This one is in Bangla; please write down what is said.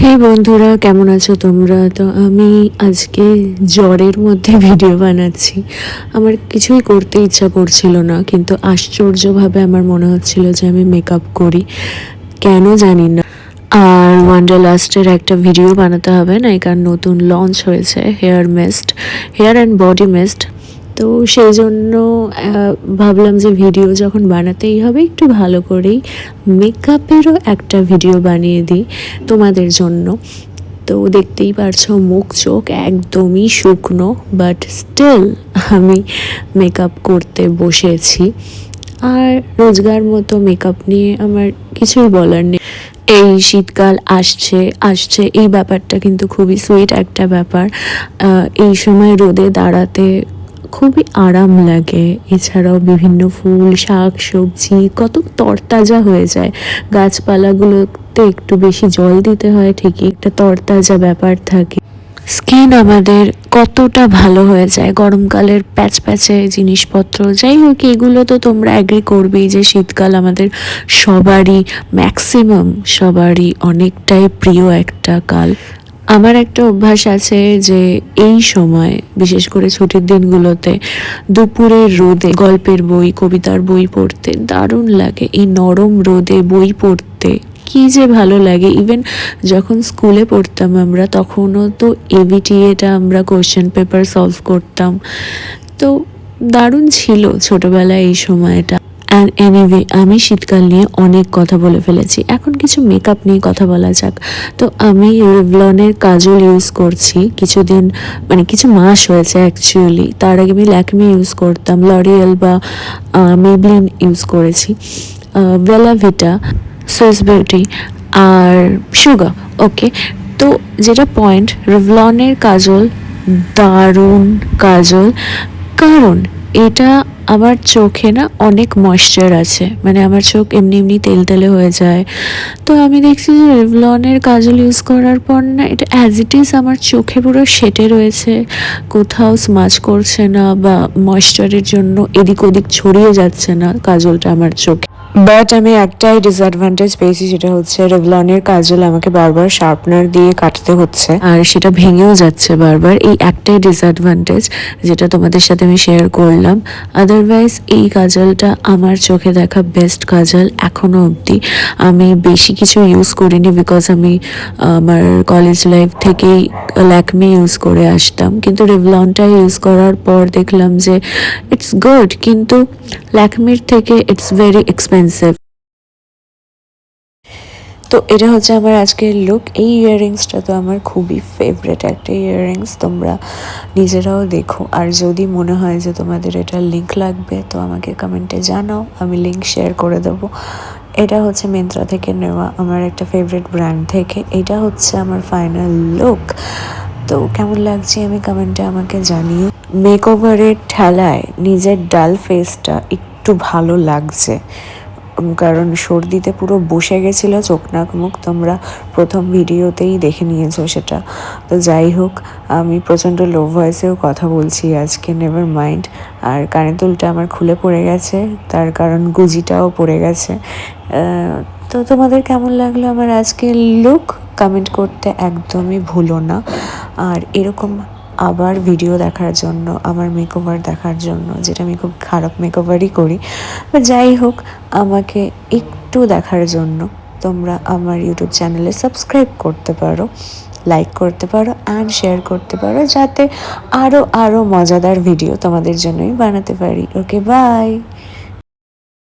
হে বন্ধুরা, কেমন আছো তোমরা? তো আমি আজকে জ্বরের মধ্যে ভিডিও বানাচ্ছি। আমার কিছুই করতে ইচ্ছা করছিল না, কিন্তু আশ্চর্যভাবে আমার মনে হচ্ছিল যে আমি মেকআপ করি। কেন জানি না। আর ওয়ান্ডার লাস্টের একটা ভিডিও বানাতে হবে না কারণ নতুন লঞ্চ হয়েছে hair mist hair and body mist তো সেই জন্য ভাবলাম যে ভিডিও যখন বানাতেই হবে, একটু ভালো করেই মেকআপেরও একটা ভিডিও বানিয়ে দিই তোমাদের জন্য। তো দেখতেই পারছ, মুখ চোখ একদমই শুকনো বাট স্টিল আমি মেকআপ করতে বসেছি। আর রোজগার মতো মেকআপ নিয়ে আমার কিছুই বলার নেই। এই শীতকাল আসছে আসছে, এই ব্যাপারটা কিন্তু খুবই সুইট একটা ব্যাপার। এই সময় রোদে দাঁড়াতে খুবই আরাম লাগে। এছাড়াও বিভিন্ন ফুল, শাক, সবজি, কত তরতাজা হয়ে যায়। গাছপালাগুলোতে একটু বেশি জল দিতে হয়, ঠিকই একটা তরতাজা ব্যাপার থাকে। স্কিন আমাদের কতটা ভালো হয়ে যায়, গরমকালের প্যাচ প্যাচে জিনিসপত্র। যাই হোক, এগুলো তো তোমরা অ্যাগ্রি করবেই যে শীতকাল আমাদের সবারই ম্যাক্সিমাম সবারই অনেকটাই প্রিয় একটা কাল। আমার একটা অভ্যাস আছে যে এই সময়, বিশেষ করে ছুটির দিনগুলোতে দুপুরের রোদে গল্পের বই, কবিতার বই পড়তে দারুণ লাগে। এই নরম রোদে বই পড়তে কি যে ভালো লাগে। ইভেন যখন স্কুলে পড়তাম আমরা, তখনও তো এভিটিএটা আমরা কোশ্চেন পেপার সলভ করতাম। তো দারুণ ছিল ছোটবেলায় এই সময়টা। অ্যান্ড এনিওয়ে আমি শীতকাল নিয়ে অনেক কথা বলে ফেলেছি। এখন কিছু মেকআপ নিয়ে কথা বলা যাক। তো আমি রেভলনের কাজল ইউজ করছি কিছুদিন মানে কিছু মাস হয়েছে অ্যাকচুয়ালি তার আগে আমি ল্যাকমি ইউজ করতাম লরিয়েল বা মেবলিন ইউজ করেছি। বেলা ভিটা সুইস বিউটি আর সুগা ওকে তো যেটা পয়েন্ট রেভলনের কাজল দারুণ কাজল। কারণ এটা আমার চোখে না অনেক ময়শ্চার আছে। মানে আমার চোখ এমনি এমনি তেল তেলে হয়ে যায়। তো আমি দেখছি যে রেভলনের কাজল ইউজ করার পর না এটা অ্যাজ ইট ইজ আমার চোখে পুরো সেটে রয়েছে। কোথাও স্মাচ করছে না বা ময়শ্চারের জন্য এদিক ওদিক ছড়িয়ে যাচ্ছে না কাজলটা আমার চোখে। বাট আমি একটাই ডিসঅ্যাডভান্টেজ পেয়েছি যেটা হচ্ছে রেভলনের কাজল আমাকে বারবার শার্পনার দিয়ে কাটতে হচ্ছে। আর সেটা ভেঙেও যাচ্ছে বারবার। এই একটাই ডিসঅ্যাডভান্টেজ যেটা তোমাদের সাথে আমি শেয়ার করলাম। আদারওয়াইজ এই কাজলটা আমার চোখে দেখা বেস্ট কাজল এখনও অবধি। আমি বেশি কিছু ইউজ করিনি বিকজ আমি, আমার কলেজ লাইফ থেকেই ল্যাকমি ইউজ করে আসতাম। কিন্তু রেভলনটা ইউজ করার পর দেখলাম যে ইটস গুড কিন্তু ল্যাকমির থেকে ইটস ভেরি এক্সপেন্সিভ তো এটা হচ্ছে আমার আজকের লুক এই ইয়াররিংসটা তো আমার খুবই ফেভারেট একটা ইয়াররিংস তোমরা নিজেরাও দেখো। আর যদি মনে হয় যে তোমাদের এটা লিঙ্ক লাগবে, তো আমাকে কমেন্টে জানাও। আমি লিঙ্ক শেয়ার করে দেবো। এটা হচ্ছে মিন্ত্রা থেকে নেওয়া আমার একটা ফেভারিট ব্র্যান্ড থেকে। এটা হচ্ছে আমার ফাইনাল লুক তো কেমন লাগছে আমি কমেন্টে আমাকে জানিও। মেক ওভারের ঠেলায় নিজের ডাল ফেসটা একটু ভালো লাগছে। কারণ সর্দিতে পুরো বসে গেছিল, চোখ নাক মুখ তোমরা প্রথম ভিডিওতেই দেখে নিয়েছো সেটা। তো যাই হোক, আমি প্রচণ্ড লো ভয়েসেও কথা বলছি আজকে নেভার মাইন্ড আর কানের দুলটা আমার খুলে পড়ে গেছে, তার কারণ গুজিটাও পড়ে গেছে। তো তোমাদের কেমন লাগল আমার আজকের লুক কমেন্ট করতে একদমই ভুলো না। আর এরকম আবার ভিডিও দেখার জন্য, আমার মেকওভার দেখার জন্য, যেটা আমি খুব খারাপ মেকওভারই করি। বা যাই হোক, আমাকে একটু দেখার জন্য তোমরা আমার ইউটিউব চ্যানেলে সাবস্ক্রাইব করতে পারো লাইক করতে পারো অ্যান্ড শেয়ার করতে পারো, যাতে আরও আরও মজাদার ভিডিও তোমাদের জন্যই বানাতে পারি। Okay bye